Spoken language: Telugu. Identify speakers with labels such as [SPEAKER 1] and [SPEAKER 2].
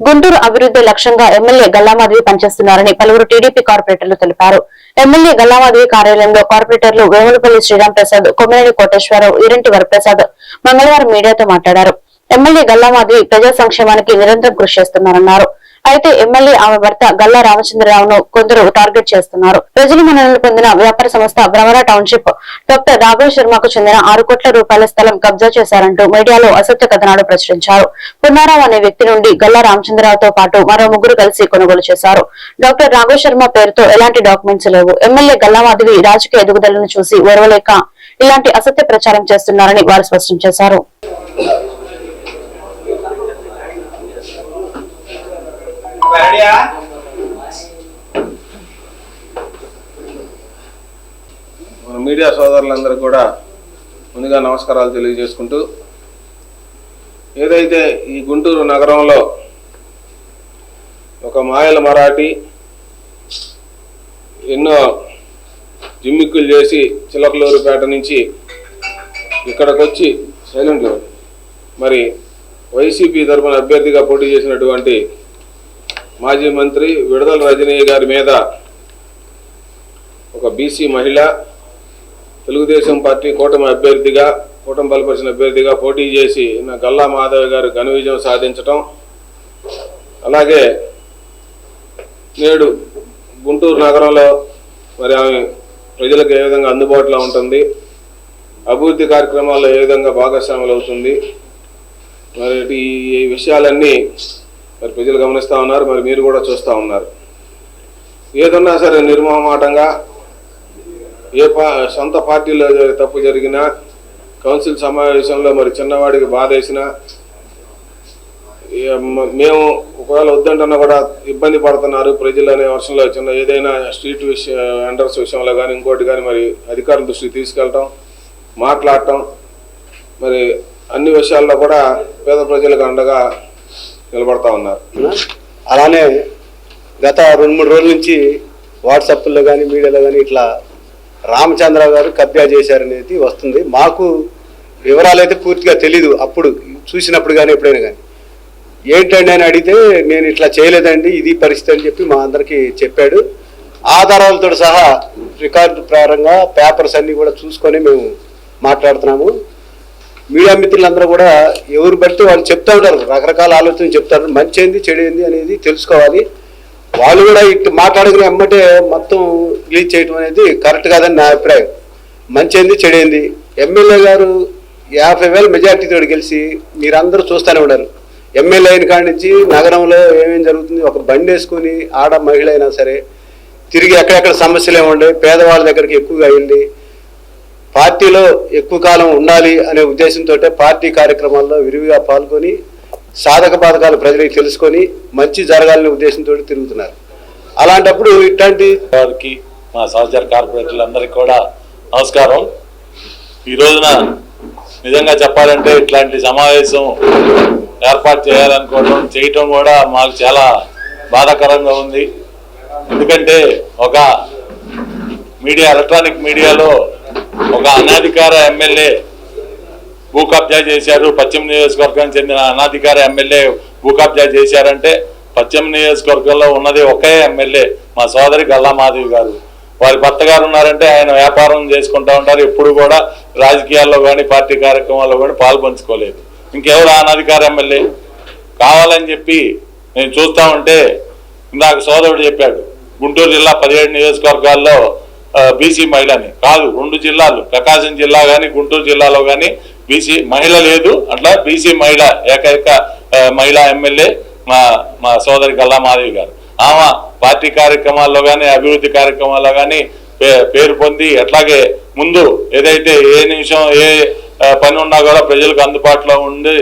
[SPEAKER 1] గుంటూరు అభివృద్ధి లక్ష్యంగా ఎమ్మెల్యే గల్లామాధవి పనిచేస్తున్నారని పలువురు టీడీపీ కార్పొరేటర్లు తెలిపారు. ఎమ్మెల్యే గల్లామాధవి కార్యాలయంలో కార్పొరేటర్లు వేములపల్లి శ్రీరామ్ ప్రసాద్ కొమ్మినేని కోటేశ్వరరావు ఇరంటి వరప్రసాద్ మంగళవారం మీడియాతో మాట్లాడారు. ఎమ్మెల్యే గల్లామాధవి ప్రజా సంక్షేమానికి నిరంతరం కృషి చేస్తున్నారన్నారు. అయితే ఎమ్మెల్యే ఆమె భర్త గల్లా రామచంద్రరావును కొందరు టార్గెట్ చేస్తున్నారు. ప్రజల మన్ననలు పొందిన వ్యాపార సంస్థ భ్రమర టౌన్షిప్. డాక్టర్ రాఘవ శర్మకు చెందిన ఆరు కోట్ల రూపాయల స్థలం కబ్జా చేశారంటూ మీడియాలో అసత్య కథనాలు ప్రచురించారు. పున్నారావు అనే వ్యక్తి నుండి గల్లా రామచంద్రరావుతో పాటు మరో ముగ్గురు కలిసి కొనుగోలు చేశారు. డాక్టర్ రాఘవ శర్మ పేరుతో ఎలాంటి డాక్యుమెంట్స్ లేవు. ఎమ్మెల్యే గల్లామాధవి రాజకీయ ఎదుగుదలను చూసి ఓర్వలేక ఇలాంటి అసత్య ప్రచారం చేస్తున్నారని వారు స్పష్టం చేశారు.
[SPEAKER 2] రెడీయా
[SPEAKER 3] మన మీడియా సోదరులందరూ కూడా ముందుగా నమస్కారాలు తెలియజేసుకుంటూ ఏదైతే ఈ గుంటూరు నగరంలో ఒక మాయల మరాఠీ ఎన్నో జిమ్మిక్కులు చేసి చిలకలూరుపేట నుంచి ఇక్కడికి వచ్చి సైలెంట్ మరి వైసీపీ తరఫున అభ్యర్థిగా పోటీ చేసినటువంటి మాజీ మంత్రి విడుదల రజనీ గారి మీద ఒక బీసీ మహిళ తెలుగుదేశం పార్టీ కూటమి అభ్యర్థిగా కూటమి బలపరిచిన అభ్యర్థిగా పోటీ చేసి నా గల్లా మాధవ్ గారు ఘన విజయం సాధించటం అలాగే నేడు గుంటూరు నగరంలో మరి ఆమె ప్రజలకు ఏ విధంగా అందుబాటులో ఉంటుంది అభివృద్ధి కార్యక్రమాల్లో ఏ విధంగా భాగస్వాములు అవుతుంది మరి ఈ విషయాలన్నీ మరి ప్రజలు గమనిస్తూ ఉన్నారు మరి మీరు కూడా చూస్తూ ఉన్నారు. ఏదన్నా సరే నిర్మోహమాటంగా ఏ పా సొంత పార్టీలో తప్పు జరిగినా కౌన్సిల్ సమావేశంలో మరి చిన్నవాడికి బాధ వేసినా మేము ఒకవేళ వద్దంటున్నా కూడా ఇబ్బంది పడుతున్నారు ప్రజలు అనే వర్షంలో చిన్న ఏదైనా స్ట్రీట్ విషయ అండర్స్ విషయంలో కానీ ఇంకోటి కానీ మరి అధికారుల దృష్టికి తీసుకెళ్ళటం మాట్లాడటం మరి అన్ని విషయాల్లో కూడా పేద ప్రజలకు అండగా నిలబడతా ఉన్నారు.
[SPEAKER 4] అలానే గత రెండు మూడు రోజుల నుంచి వాట్సాప్లో కానీ మీడియాలో కానీ ఇట్లా రామచంద్ర గారు కబ్జా చేశారనేది వస్తుంది. మాకు వివరాలు అయితే పూర్తిగా తెలీదు. అప్పుడు చూసినప్పుడు కానీ ఎప్పుడైనా కానీ ఏంటండి అని అడిగితే నేను ఇట్లా చేయలేదండి ఇది పరిస్థితి అని చెప్పి మా అందరికీ చెప్పాడు. ఆధారాలతో సహా రికార్డు ప్రకారంగా పేపర్స్ అన్నీ కూడా చూసుకొని మేము మాట్లాడుతున్నాము. మీడియా మిత్రులందరూ కూడా ఎవరు బట్టి వాళ్ళు చెప్తా ఉంటారు. రకరకాల ఆలోచనలు చెప్తారు. మంచి ఏంది చెడు ఏంది అనేది తెలుసుకోవాలి. వాళ్ళు కూడా ఇటు మాట్లాడుకుని ఎమ్మటే మొత్తం రిలీజ్ చేయటం అనేది కరెక్ట్ కాదని నా అభిప్రాయం. మంచి ఏంది చెడు ఏంది? ఎమ్మెల్యే గారు యాభై వేల మెజార్టీతో గెలిచి మీరందరూ చూస్తూనే ఉన్నారు. ఎమ్మెల్యే అయిన కాడి నుంచి నగరంలో ఏమేమి జరుగుతుంది ఒక బండి వేసుకుని ఆడ మహిళ అయినా సరే తిరిగి ఎక్కడెక్కడ సమస్యలు ఏముండే పేదవాళ్ళ దగ్గరికి ఎక్కువగా వెళ్ళి పార్టీలో ఎక్కువ కాలం ఉండాలి అనే ఉద్దేశంతో పార్టీ కార్యక్రమాల్లో విరివిగా పాల్గొని సాధక బాధకాలు ప్రజలకు తెలుసుకొని మంచి జరగాలనే ఉద్దేశంతో తిరుగుతున్నారు. అలాంటప్పుడు ఇట్లాంటి
[SPEAKER 5] వారికి మా సహచర కార్పొరేటర్లందరికీ కూడా నమస్కారం. ఈ రోజున నిజంగా చెప్పాలంటే ఇట్లాంటి సమావేశం ఏర్పాటు చేయాలనుకోవడం చేయటం కూడా మాకు చాలా బాధాకరంగా ఉంది. ఎందుకంటే ఒక మీడియా ఎలక్ట్రానిక్ మీడియాలో ఒక అనధికార ఎమ్మెల్యే భూ కబ్జా చేశారు. పశ్చిమ నియోజకవర్గానికి చెందిన అనాధికార ఎమ్మెల్యే భూ కబ్జా చేశారంటే పశ్చిమ నియోజకవర్గంలో ఉన్నది ఒకే ఎమ్మెల్యే మా సోదరి గల్లా మాధవి గారు. వారి భర్త గారు ఉన్నారంటే ఆయన వ్యాపారం చేసుకుంటూ ఉంటారు. ఎప్పుడు కూడా రాజకీయాల్లో కానీ పార్టీ కార్యక్రమాల్లో కానీ పాల్పంచుకోలేదు ఇంకెవరు అనాధికార అనధికార ఎమ్మెల్యే? కావాలని చెప్పి నేను చూస్తా ఉంటే ఇందాక సోదరుడు చెప్పాడు. గుంటూరు జిల్లా పదిహేడు నియోజకవర్గాల్లో బీసీ మహిళని కాదు రెండు జిల్లాలు ప్రకాశం జిల్లా కానీ గుంటూరు జిల్లాలో కానీ బీసీ మహిళ లేదు. అట్లా బీసీ మహిళ ఏకైక మహిళా ఎమ్మెల్యే మా మా సోదరి గల్లా మాధవి గారు. ఆమె పార్టీ కార్యక్రమాల్లో కానీ అభివృద్ధి కార్యక్రమాల్లో కానీ పేరు పొంది అట్లాగే ముందు ఏదైతే ఏ నిమిషం ఏ పని ఉన్నా కూడా ప్రజలకు అందుబాటులో ఉండి